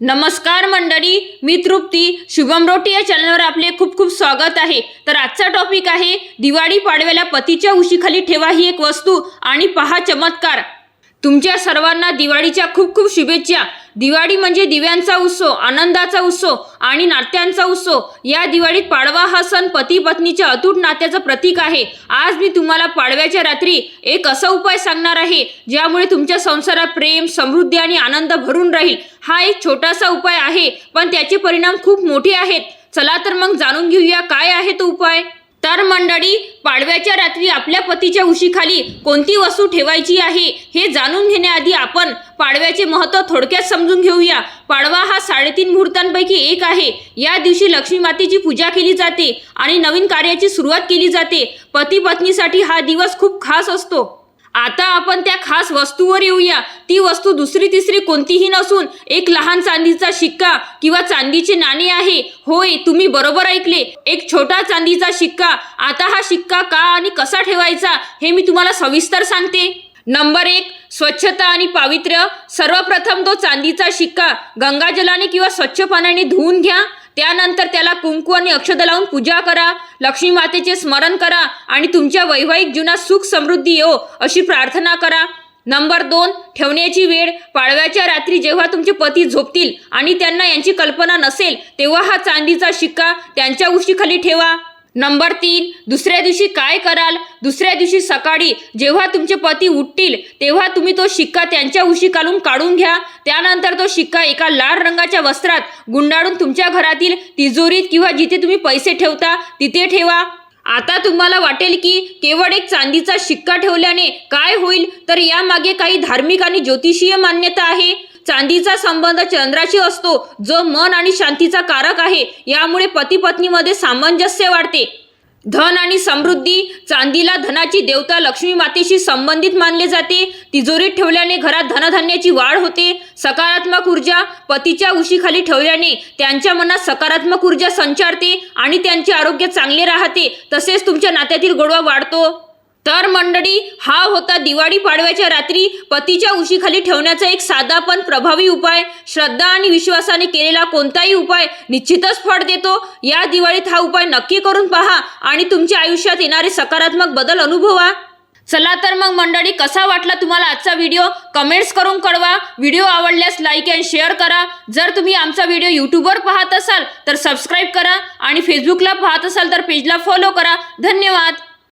नमस्कार मंडळी मी तृप्ती. शुभम रोटी या चॅनलवर आपले खूप खूप स्वागत आहे. तर आजचा टॉपिक आहे दिवाळी पाडव्याला पतीच्या उशीखाली ठेवा ही एक वस्तू आणि पहा चमत्कार. तुमच्या सर्वांना दिवाळीच्या खूप खूप शुभेच्छा. दिवाळी म्हणजे दिव्यांचा उत्सव आनंदाचा उत्सव आणि नात्यांचा उत्सव. या दिवाळीत पाडवा हा सण पती पत्नीच्या अतूट नात्याचं प्रतीक आहे. आज मी तुम्हाला पाडव्याच्या रात्री एक असा उपाय सांगणार आहे ज्यामुळे तुमच्या संसारात प्रेम समृद्धी आणि आनंद भरून राहील. हा एक छोटासा उपाय आहे पण त्याचे परिणाम खूप मोठे आहेत. चला तर मग जाणून घेऊया काय आहे तो उपाय. तर मंडळी पाडव्याच्या रात्री आपल्या पतीच्या उशीखाली कोणती वस्तू ठेवायची आहे हे जाणून घेण्याआधी आपण पाडव्याचे महत्त्व थोडक्यात समजून घेऊया. पाडवा हा साडेतीन मुहूर्तांपैकी एक आहे. या दिवशी लक्ष्मी मातेची पूजा केली जाते आणि नवीन कार्याची सुरुवात केली जाते. पती पत्नीसाठी हा दिवस खूप खास असतो. आता आपण त्या खास वस्तूवर येऊया. ती वस्तू दुसरी तिसरी कोणतीही नसून एक लहान चांदीचा शिक्का किंवा चांदीचे नाणे आहे. होय तुम्ही बरोबर ऐकले. एक छोटा चांदीचा शिक्का. आता हा शिक्का का आणि कसा ठेवायचा हे मी तुम्हाला सविस्तर सांगते. नंबर एक स्वच्छता आणि पावित्र्य. सर्वप्रथम तो चांदीचा शिक्का गंगाजलाने किंवा स्वच्छ पाण्याने धुवून घ्या. त्यानंतर त्याला कुंकू आणि अक्षद लावून पूजा करा. लक्ष्मी मातेचे स्मरण करा आणि तुमच्या वैवाहिक जीवनात सुख समृद्धी येऊ अशी प्रार्थना करा. नंबर दोन ठेवण्याची वेळ. पाडव्याच्या रात्री जेव्हा तुमचे पती झोपतील आणि त्यांना यांची कल्पना नसेल तेव्हा हा चांदीचा शिक्का त्यांच्या उशीखाली ठेवा. नंबर तीन दुसऱ्या दिवशी काय कराल? दुसऱ्या दिवशी सकाळी जेव्हा तुमचे पती उठतील तेव्हा तुम्ही तो शिक्का त्यांच्या उशीखालून काढून घ्या. त्यानंतर तो शिक्का एका लाल रंगाच्या वस्त्रात गुंडाळून तुमच्या घरातील तिजोरीत किंवा जिथे तुम्ही पैसे ठेवता तिथे ठेवा. आता तुम्हाला वाटेल की केवळ एक चांदीचा शिक्का ठेवल्याने काय होईल? तर यामागे काही धार्मिक आणि ज्योतिषीय मान्यता आहे. चांदीचा संबंध चंद्राशी असतो जो मन आणि शांतीचा कारक आहे यामुळे पती पत्नीमध्ये सामंजस्य वाढते. धन आणि समृद्धी चांदीला धनाची देवता लक्ष्मी मातेशी संबंधित मानले जाते. तिजोरीत ठेवल्याने घरात धनधान्याची वाढ होते. सकारात्मक ऊर्जा पतीच्या उशीखाली ठेवल्याने त्यांच्या मनात सकारात्मक ऊर्जा संचारते आणि त्यांचे आरोग्य चांगले राहते. तसेच तुमच्या नात्यातील गोडवा वाढतो. तर मंडळी हा होता दिवाळी पाडव्याच्या रात्री पतीच्या उशीखाली ठेवण्याचा एक साधा पण प्रभावी उपाय. श्रद्धा आणि विश्वासाने केलेला कोणताही उपाय निश्चितच फळ देतो. या दिवाळीत हा उपाय नक्की करून पहा आणि तुमच्या आयुष्यात येणारे सकारात्मक बदल अनुभवा. चला तर मग मंडळी कसा वाटला तुम्हाला आजचा व्हिडिओ? कमेंट्स करून कळवा. व्हिडिओ आवडल्यास लाईक अँड शेअर करा. जर तुम्ही आमचा व्हिडिओ यूट्यूबवर पाहत असाल तर सबस्क्राईब करा आणि फेसबुकला पाहत असाल तर पेजला फॉलो करा. धन्यवाद.